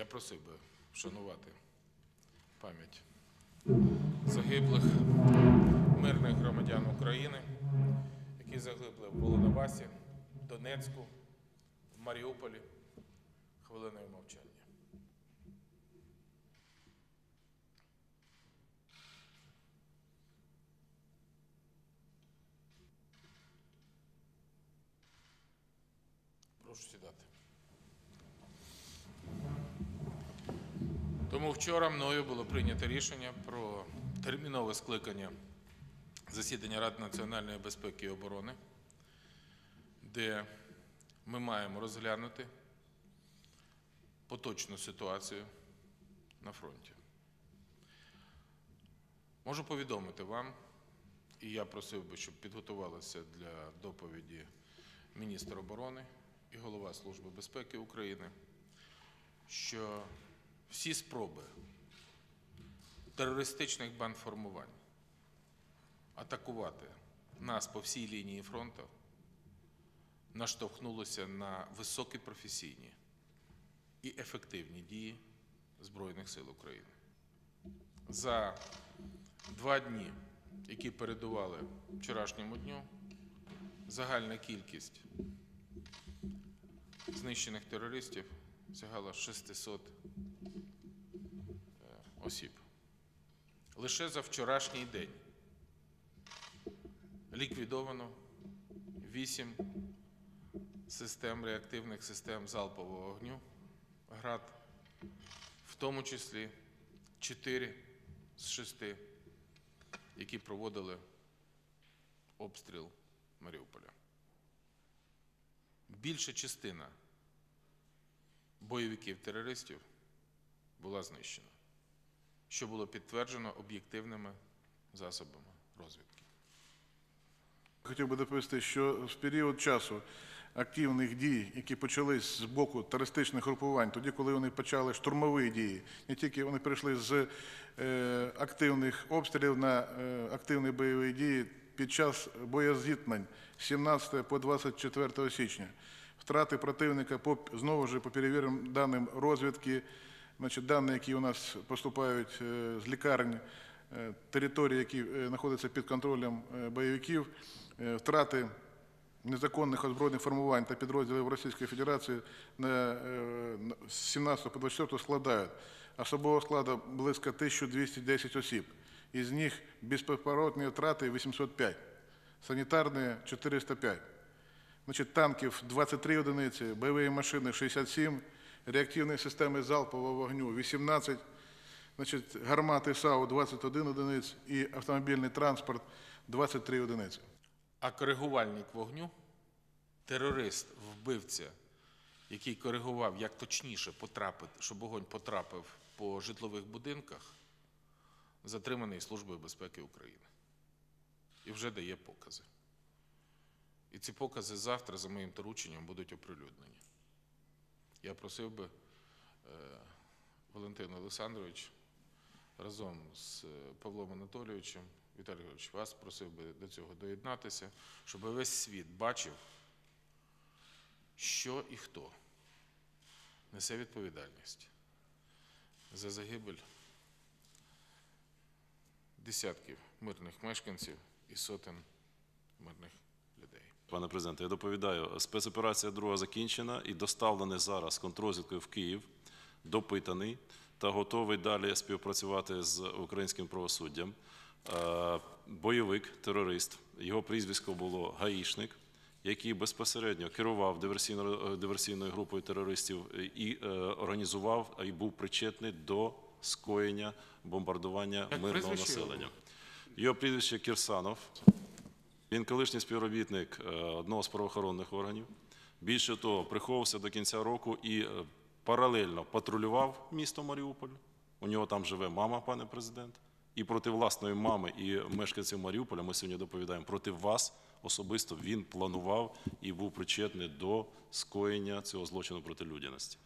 Я просив би вшанувати пам'ять загиблих мирних громадян України, які загибли в Волновасі, Донецьку, в Маріуполі хвилиною мовчання. Прошу сідати. Тому вчора мною було прийнято рішення про термінове скликання засідання Ради національної безпеки і оборони, де ми маємо розглянути поточну ситуацію на фронті. Можу повідомити вам, і я просив би, щоб підготувалися для доповіді міністр оборони і голова Служби безпеки України, що всі спроби терористичних бандформувань атакувати нас по всій лінії фронту наштовхнулося на високі професійні і ефективні дії Збройних сил України. За два дні, які передували вчорашньому дню, загальна кількість знищених терористів сягала 600 е, осіб. Лише за вчорашній день ліквідовано 8 систем реактивних систем залпового вогню ГРАД, в тому числі 4 з 6, які проводили обстріл Маріуполя. Більша частина бойовиків-терористів була знищена, що було підтверджено об'єктивними засобами розвідки. Хотів би доповісти, що в період часу активних дій, які почались з боку терористичних групувань, тоді, коли вони почали штурмові дії, не тільки вони перейшли з е, активних обстрілів на е, активні бойові дії під час боєзіткнень з 17 по 24 січня. Втрати противника по знову ж по перевіреним даним розвідки, значить, дані, які у нас поступають е, з лікарень, території, які е, знаходяться під контролем е, бойовиків, втрати незаконних озброєних формувань та підрозділів Російської Федерації на, е, на- з 17 по 24 складають особового складу близько 1210 осіб. Із них безповоротні втрати 805, санітарні 405. Значить, танків 23 одиниці, бойові машини 67, реактивні системи залпового вогню 18, значить, гармати САУ 21 одиниць і автомобільний транспорт 23 одиниці. А коригувальник вогню, терорист, вбивця, який коригував, як точніше потрапити, щоб вогонь потрапив по житлових будинках, затриманий Службою безпеки України. І вже дає покази. І ці покази завтра, за моїм дорученням, будуть оприлюднені. Я просив би е, Валентина Олександрович разом з е, Павлом Анатолійовичем, Віталій Григорович, вас просив би до цього доєднатися, щоб весь світ бачив, що і хто несе відповідальність за загибель десятків мирних мешканців і сотень мирних людей. Пане президенте, я доповідаю, спецоперація друга закінчена і доставлений зараз контррозвідкою в Київ, допитаний та готовий далі співпрацювати з українським правосуддям. Е, Бойовик, терорист, його прізвисько було Гаїшник, який безпосередньо керував диверсійно- диверсійною групою терористів і е, організував і був причетний до скоєння бомбардування мирного населення. Його прізвище Кірсанов. Він колишній співробітник е, одного з правоохоронних органів. Більше того, приховувався до кінця року і е, паралельно патрулював місто Маріуполь. У нього там живе мама, пане президент. І проти власної мами і мешканців Маріуполя ми сьогодні доповідаємо проти вас особисто він планував і був причетний до скоєння цього злочину проти людяності.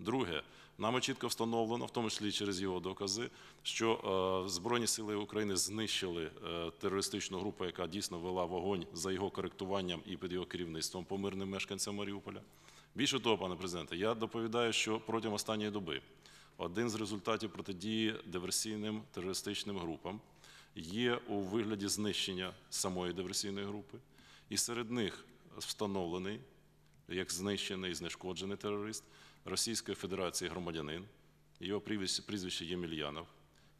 Друге, нами чітко встановлено, в тому числі через його докази, що е, Збройні сили України знищили е, терористичну групу, яка дійсно вела вогонь за його коректуванням і під його керівництвом по мирним мешканцям Маріуполя. Більше того, пане президенте, я доповідаю, що протягом останньої доби один з результатів протидії диверсійним терористичним групам є у вигляді знищення самої диверсійної групи, і серед них встановлений як знищений і знешкоджений терорист Російської Федерації громадянин. Його прізвище, Ємельянов.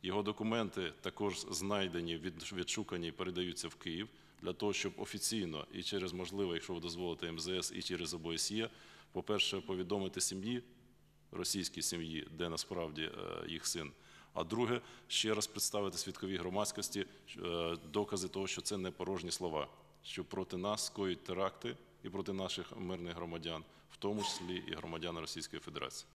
Його документи також знайдені, від- відшукані і передаються в Київ для того, щоб офіційно і через можливо, якщо ви дозволите МЗС, і через ОБСЄ, по-перше, повідомити сім'ї, російській сім'ї, де насправді е, їх син. А друге, ще раз представити свідковій громадськості е, докази того, що це не порожні слова, що проти нас скоюють теракти і проти наших мирних громадян, в тому числі і громадян Російської Федерації.